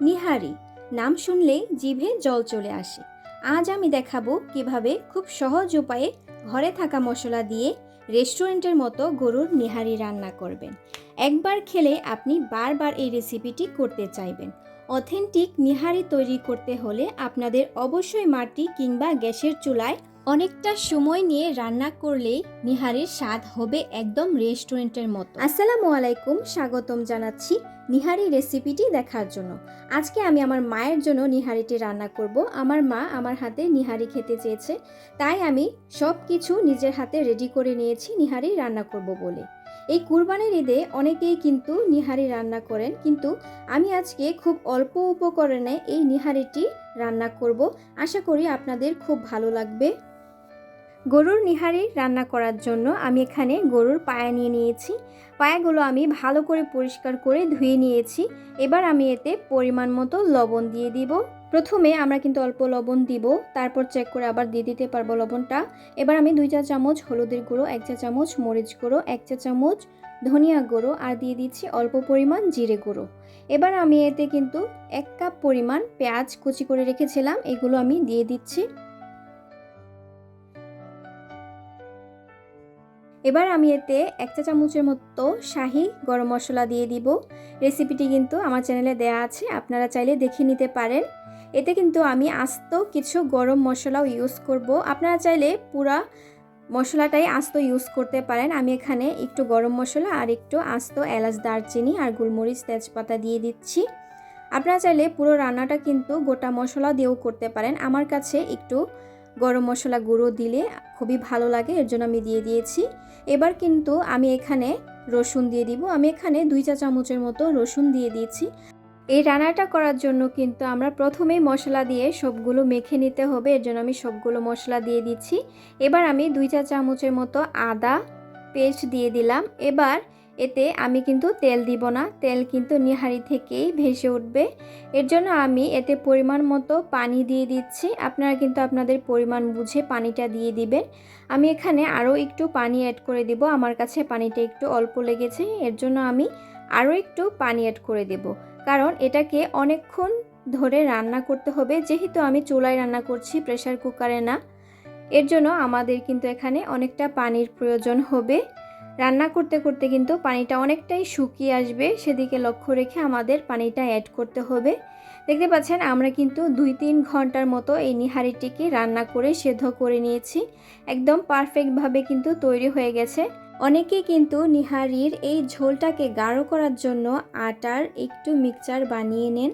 নিহারি, নাম শুনলেই জিভে জল চলে আসে। আজ আমি দেখাবো কীভাবে খুব সহজ উপায়ে ঘরে থাকা মশলা দিয়ে রেস্টুরেন্টের মতো গরুর নিহারি রান্না করবেন। একবার খেলে আপনি বারবার এই রেসিপিটি করতে চাইবেন। অথেন্টিক নিহারি তৈরি করতে হলে আপনাদের অবশ্যই মাটি কিংবা গ্যাসের চুলায় অনেকটা সময় নিয়ে রান্না করলেই নিহারির স্বাদ হবে একদম রেস্টুরেন্টের মতো। আসসালামু আলাইকুম, স্বাগতম জানাচ্ছি নিহারি রেসিপিটি দেখার জন্য। আজকে আমি আমার মায়ের জন্য নিহারিটি রান্না করব। আমার মা আমার হাতে নিহারি খেতে চেয়েছে, তাই আমি সব কিছু নিজের হাতে রেডি করে নিয়েছি নিহারি রান্না করব বলে। এই কুরবানির ঈদে অনেকেই কিন্তু নিহারি রান্না করেন, কিন্তু আমি আজকে খুব অল্প উপকরণে এই নিহারিটি রান্না করব। আশা করি আপনাদের খুব ভালো লাগবে। গরুর নিহারি রান্না করার জন্য আমি এখানে গরুর পায়া নিয়ে নিয়েছি। পায়াগুলো আমি ভালো করে পরিষ্কার করে ধুয়ে নিয়েছি। এবার আমি এতে পরিমাণ মতো লবণ দিয়ে দিব। প্রথমে আমরা কিন্তু অল্প লবণ দিব, তারপর চেক করে আবার দিয়ে দিতে পারব লবণটা। এবার আমি দুই চা চামচ হলুদের গুঁড়ো, এক চা চামচ মরিচ গুঁড়ো, এক চা চামচ ধনিয়া গুঁড়ো আর দিয়ে দিচ্ছি অল্প পরিমাণ জিরে গুঁড়ো। এবার আমি এতে কিন্তু এক কাপ পরিমাণ পেঁয়াজ কুচি করে রেখেছিলাম, এগুলো আমি দিয়ে দিচ্ছি। এবার আমি এতে এক চা চামচের মতো শাহি গরম মশলা দিয়ে দিব। রেসিপিটি কিন্তু আমার চ্যানেলে দেয়া আছে, আপনারা চাইলে দেখে নিতে পারেন। এতে কিন্তু আমি আস্ত কিছু গরম মশলাও ইউজ করব। আপনারা চাইলে পুরা মশলাটাই আস্ত ইউজ করতে পারেন। আমি এখানে একটু গরম মশলা আর একটু আস্ত এলাচ, দারচিনি আর গোলমরিচ, তেজপাতা দিয়ে দিচ্ছি। আপনারা চাইলে পুরো রান্নাটা কিন্তু গোটা মশলা দিয়েও করতে পারেন। আমার কাছে একটু গরম মশলা গুঁড়ো দিলে খুবই ভালো লাগে, এর জন্য আমি দিয়ে দিয়েছি। এবার কিন্তু আমি এখানে রসুন দিয়ে দিব। আমি এখানে দুই চা চামচের মতো রসুন দিয়ে দিয়েছি। এই রান্নাটা করার জন্য কিন্তু আমরা প্রথমেই মশলা দিয়ে সবগুলো মেখে নিতে হবে, এর জন্য আমি সবগুলো মশলা দিয়ে দিচ্ছি। এবার আমি দুই চা চামচের মতো আদা পেস্ট দিয়ে দিলাম। এবার এতে আমি কিন্তু তেল দিব না। তেল কিন্তু নিহারি থেকেই ভেসে উঠবে। এর জন্য আমি এতে পরিমাণ মতো পানি দিয়ে দিচ্ছি। আপনারা কিন্তু আপনাদের পরিমাণ বুঝে পানিটা দিয়ে দিবেন। আমি এখানে আরও একটু পানি অ্যাড করে দেব। আমার কাছে পানিটা একটু অল্প লেগেছে। এর জন্য আমি আরও একটু পানি অ্যাড করে দেব। কারণ এটাকে অনেকক্ষণ ধরে রান্না করতে হবে। যেহেতু আমি চুলায় রান্না করছি প্রেশার কুকারে না। এর জন্য আমাদের কিন্তু এখানে অনেকটা পানির প্রয়োজন হবে। রান্না করতে করতে কিন্তু পানিটা অনেকটাই শুকিয়ে আসবে। সেদিকে লক্ষ্য রেখে আমাদের পানিটা অ্যাড করতে হবে। দেখতে পাচ্ছেন, আমরা কিন্তু দুই তিন ঘণ্টার মতো এই নিহারিটিকে রান্না করে সেদ্ধ করে নিয়েছি। একদম পারফেক্টভাবে কিন্তু তৈরি হয়ে গেছে। অনেকে কিন্তু নিহারির এই ঝোলটাকে গাঢ় করার জন্য আটার একটু মিক্সচার বানিয়ে নেন।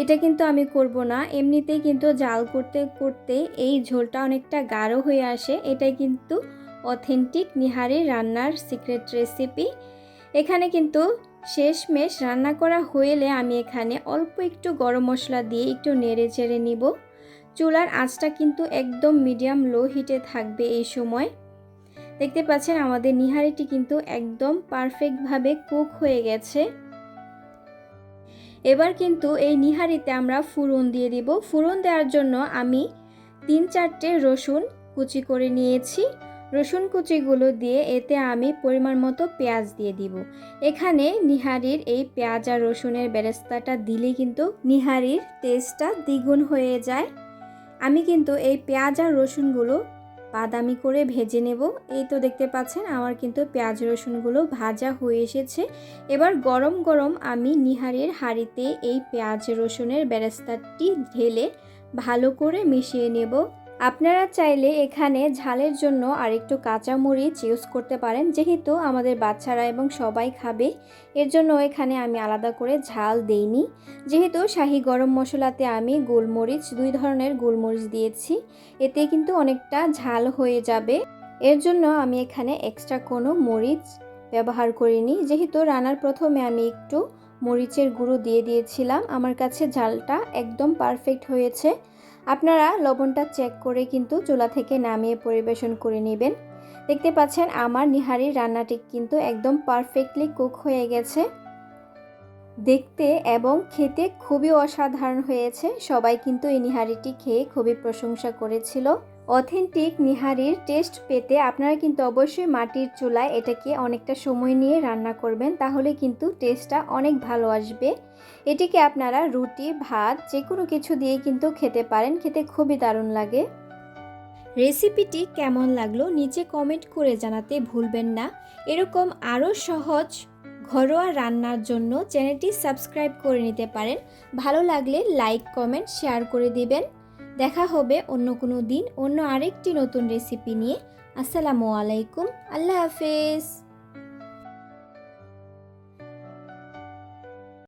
এটা কিন্তু আমি করব না। এমনিতেই কিন্তু জাল করতে করতে এই ঝোলটা অনেকটা গাঢ় হয়ে আসে। এটাই কিন্তু অথেন্টিক নিহারি রান্নার সিক্রেট রেসিপি। এখানে কিন্তু শেষমেশ রান্না করা হইলে আমি এখানে অল্প একটু গরম মশলা দিয়ে একটু নেড়ে চেড়ে নিব। চুলার আঁচটা কিন্তু একদম মিডিয়াম লো হিটে থাকবে এই সময়। দেখতে পাচ্ছেন আমাদের নিহারিটি কিন্তু একদম পারফেক্টভাবে কুক হয়ে গেছে। এবার কিন্তু এই নিহারিতে আমরা ফুরন দিয়ে দিব। ফুরন দেওয়ার জন্য আমি তিন চারটে রসুন কুচি করে নিয়েছি। রসুন কুচিগুলো দিয়ে এতে আমি পরিমাণ মতো পেঁয়াজ দিয়ে দিব। এখানে নিহারির এই পেঁয়াজ আর রসুনের বেরেস্তাটা দিলে কিন্তু নিহারির টেস্টটা দ্বিগুণ হয়ে যায়। আমি কিন্তু এই পেঁয়াজ আর রসুনগুলো বাদামি করে ভেজে নেব। এই তো দেখতে পাচ্ছেন আমার কিন্তু পেঁয়াজ রসুনগুলো ভাজা হয়ে এসেছে। এবার গরম গরম আমি নিহারের হাঁড়িতে এই পেঁয়াজ রসুনের বেরেস্তাটি ঢেলে ভালো করে মিশিয়ে নেব। আপনারা চাইলে এখানে ঝালের জন্য আরেকটু কাঁচামরিচ ইউজ করতে পারেন, যেহেতু আমাদের বাচ্চারা এবং সবাই খাবে। এর জন্য এখানে আমি আলাদা করে ঝাল দেইনি। যেহেতু শাহি গরম মশলাতে আমি গোলমরিচ, দুই ধরনের গোলমরিচ দিয়েছি, এতে কিন্তু অনেকটা ঝাল হয়ে যাবে। এর জন্য আমি এখানে এক্সট্রা কোনো মরিচ ব্যবহার করিনি। যেহেতু রান্নার প্রথমে আমি একটু মরিচের গুঁড়ো দিয়ে দিয়েছিলাম, আমার কাছে ঝালটা একদম পারফেক্ট হয়েছে। আপনারা লবণটা চেক করে কিন্তু চুলা থেকে নামিয়ে পরিবেশন করে নেবেন। দেখতে পাচ্ছেন আমার নিহারি রান্নাটি কিন্তু একদম পারফেক্টলি কুক হয়ে গেছে। দেখতে এবং খেতে খুবই অসাধারণ হয়েছে। সবাই কিন্তু এই নিহারিটি খেয়ে খুবই প্রশংসা করেছিল। অথেন্টিক নিহারির টেস্ট পেতে আপনারা কিন্তু অবশ্যই মাটির চুলায় এটাকে অনেকটা সময় নিয়ে রান্না করবেন, তাহলে কিন্তু টেস্টটা অনেক ভালো আসবে। এটিকে আপনারা রুটি, ভাত যে কোনো কিছু দিয়ে কিন্তু খেতে পারেন, খেতে খুবই দারুণ লাগে। রেসিপিটি কেমন লাগল, নিচে কমেন্ট করে জানাতে ভুলবেন না। এরকম আরও সহজ ঘরোয়া রান্নার জন্য চ্যানেলটি সাবস্ক্রাইব করে নিতে পারেন। ভালো লাগলে লাইক, কমেন্ট, শেয়ার করে দিবেন। দেখা হবে অন্য কোনো দিন অন্য আরেকটি নতুন রেসিপি নিয়ে। আসসালামু আলাইকুম। আল্লাহ হাফেজ।